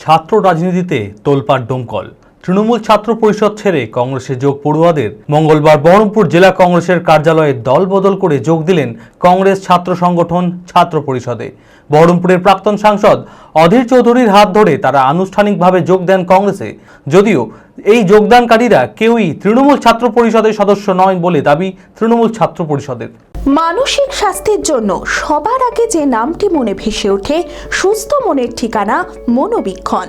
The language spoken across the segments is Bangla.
ছাত্র রাজনীতিতে তোলপাড় ডোমকল। তৃণমূল ছাত্র পরিষদ ছেড়ে কংগ্রেসে যোগ পড়ুয়াদের। মঙ্গলবার বহরমপুর জেলা কংগ্রেসের কার্যালয়ে দল বদল করে যোগ দিলেন কংগ্রেস ছাত্র সংগঠন ছাত্র পরিষদে। বহরমপুরের প্রাক্তন সাংসদ অধীর চৌধুরীর হাত ধরে তারা আনুষ্ঠানিকভাবে যোগ দেন কংগ্রেসে। যদিও এই যোগদানকারীরা কেউই তৃণমূল ছাত্র পরিষদের সদস্য নয় বলে দাবি তৃণমূল ছাত্র পরিষদের। মানসিক স্বাস্থ্যের জন্য সবার আগে যে নামটি মনে ভেসে ওঠে, সুস্থ মনের ঠিকানা মনোবীক্ষণ।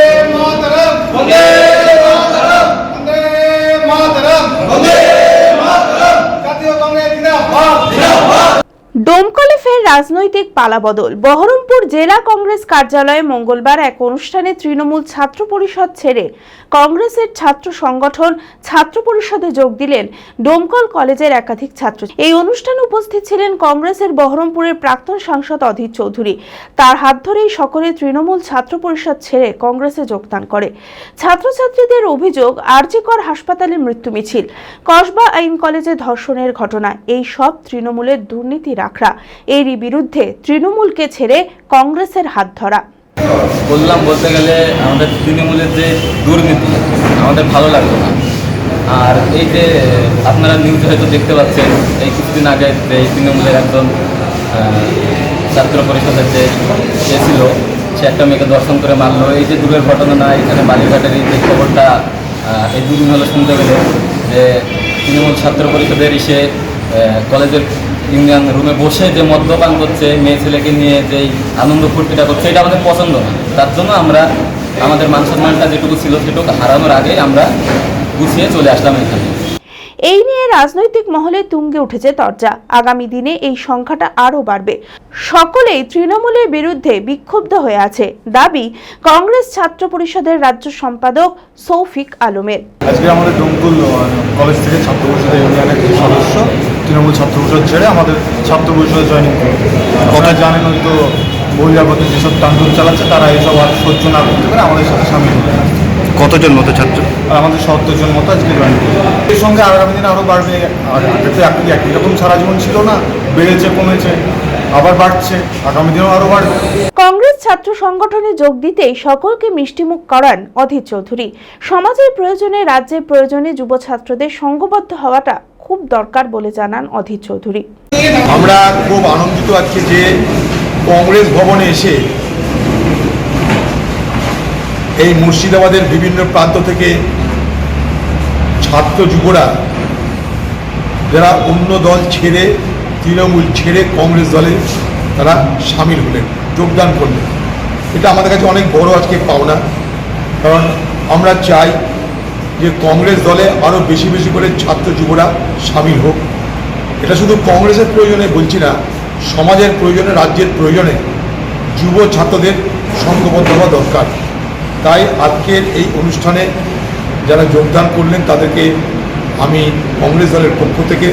ডোমকলে ফের রাজনৈতিক পালাবদল। বহরমপুর জেলা কংগ্রেস কার্যালয়ে মঙ্গলবার এক অনুষ্ঠানে তৃণমূল ছাত্র পরিষদ ছেড়ে কংগ্রেসের ছাত্র সংগঠন ছাত্র পরিষদে যোগ দিলেন ডোমকল কলেজের একাধিক ছাত্র। এই অনুষ্ঠানে উপস্থিত ছিলেন কংগ্রেসের বহরমপুরের প্রাক্তন সাংসদ অধীর চৌধুরী। তার হাত ধরেই সকলে তৃণমূল ছাত্র পরিষদ ছেড়ে কংগ্রেসে যোগদান করে। ছাত্রছাত্রীদের অভিযোগ, আরজিকর হাসপাতালে মৃত্যু মিছিল, কসবা আইন কলেজে ধর্ষণের ঘটনা, এই সব তৃণমূলের দুর্নীতি রাখরা এরই বিরুদ্ধে তৃণমূলকে ছেড়ে কংগ্রেসের হাত ধরা। বললাম বলতে গেলে আমাদের তৃণমূলের যে দুর্নীতি, আমাদের ভালো লাগল না। আর এই যে আপনারা নিউজে হয়তো দেখতে পাচ্ছেন, এই কিছুদিন আগে যে তৃণমূলের একজন ছাত্র পরিষদের যে সে ছিল, সে একটা মেয়েকে দর্শন করে মারলো। এই যে দূরের ঘটনা না, এখানে বালিঘাটের এই যে খবরটা এই দুদিন হলো শুনতে গেলে যে তৃণমূল ছাত্র পরিষদের এসে কলেজের ইউনিয়ন রুমে বসে যে মদ্যপান করছে মেয়ে ছেলেকে নিয়ে যেই আনন্দ ফুর্তিটা করছে এটা আমাদের পছন্দ না। তার জন্য আমরা আমাদের মান সম্মানটা যেটুকু ছিল সেটুকু হারানোর আগেই আমরা গুছিয়ে চলে আসলাম এখানে। এই নিয়ে রাজনৈতিক মহলে তুঙ্গে উঠেছে তরজা। আগামী দিনে এই সংখ্যাটা আরও বাড়বে। সকলেই তৃণমূলের বিরুদ্ধে বিক্ষুব্ধ হয়ে আছে। দাবি কংগ্রেস ছাত্র পরিষদের রাজ্য সম্পাদক সৌফিক আলমের। আজকে আমাদের ডোমকুল কলেজ থেকে ছাত্র পরিষদের ইউনিয়নের সদস্য তৃণমূল ছাত্র পরিষদ ছেড়ে আমাদের ছাত্র পরিষদে জয়েনিং করে আপনারা জানেন হয়তো বহিরাগত যেসব টান্দুল চালাচ্ছে তারা এইসব আর সহ্য না করতে পারে আমাদের সাথে সামিল হবে। কতজন মতো ছাত্র? আমাদের সত্তর জন মতো আজকে জয়েন এর সঙ্গে আগামী দিনে আরও বাড়বে আর আগে তো একই একই রকম সারা জীবন ছিল না বেড়েছে কমেছে আবার বাড়ছে আগামী দিনেও আরও বাড়বে। কংগ্রেস ছাত্র সংগঠনে যোগ দিতেই সকলকে মিষ্টিমুখ করান অধীর চৌধুরী। সমাজের প্রয়োজনে রাজ্যের প্রয়োজনে যুব ছাত্রদের সঙ্গবদ্ধ হওয়াটা খুব দরকার বলে জানান অধীর চৌধুরী। আমরা খুব আনন্দিত আজকে যে কংগ্রেস ভবনে এসে এই মুর্শিদাবাদের বিভিন্ন প্রান্ত থেকে ছাত্র যুবরা, যারা অন্য দল ছেড়ে, তৃণমূল ছেড়ে কংগ্রেস দলে তারা সামিল হলেন, যোগদান করলেন। এটা আমাদের কাছে অনেক বড় আজকে পাওনা, কারণ আমরা চাই যে কংগ্রেস দলে আরও বেশি বেশি করে ছাত্র যুবরা সামিল হোক। এটা শুধু কংগ্রেসের প্রয়োজনে বলছি না, সমাজের প্রয়োজনে, রাজ্যের প্রয়োজনে যুব ছাত্রদের সংঘবদ্ধ হওয়া দরকার। তাই আজকের এই অনুষ্ঠানে যারা যোগদান করলেন তাদেরকে আমি কংগ্রেস দলের পক্ষ থেকে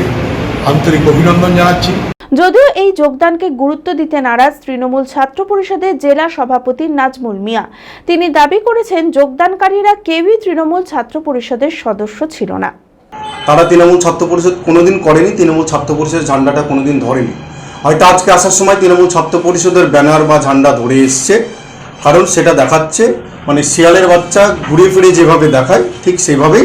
আন্তরিক অভিনন্দন জানাচ্ছি। যদিও এই যোগদানকে গুরুত্ব দিতে নারাজ তৃণমূল ছাত্র পরিষদের জেলা সভাপতি নাজমুল মিয়া। তিনি দাবি করেছেন, যোগদানকারীরা কেউই তৃণমূল ছাত্র পরিষদের সদস্য ছিল না। তারা তৃণমূল ছাত্র পরিষদ কোনোদিন করেনি, তৃণমূল ছাত্র পরিষদের ঝান্ডাটা কোনোদিন ধরেনি। হয়তো আজকে আসার সময় তৃণমূল ছাত্র পরিষদের ব্যানার বা ঝান্ডা ধরে এসছে। কারণ সেটা দেখাচ্ছে মানে শিয়ালের বাচ্চা ঘুরে ফিরে যেভাবে দেখায়, ঠিক সেভাবেই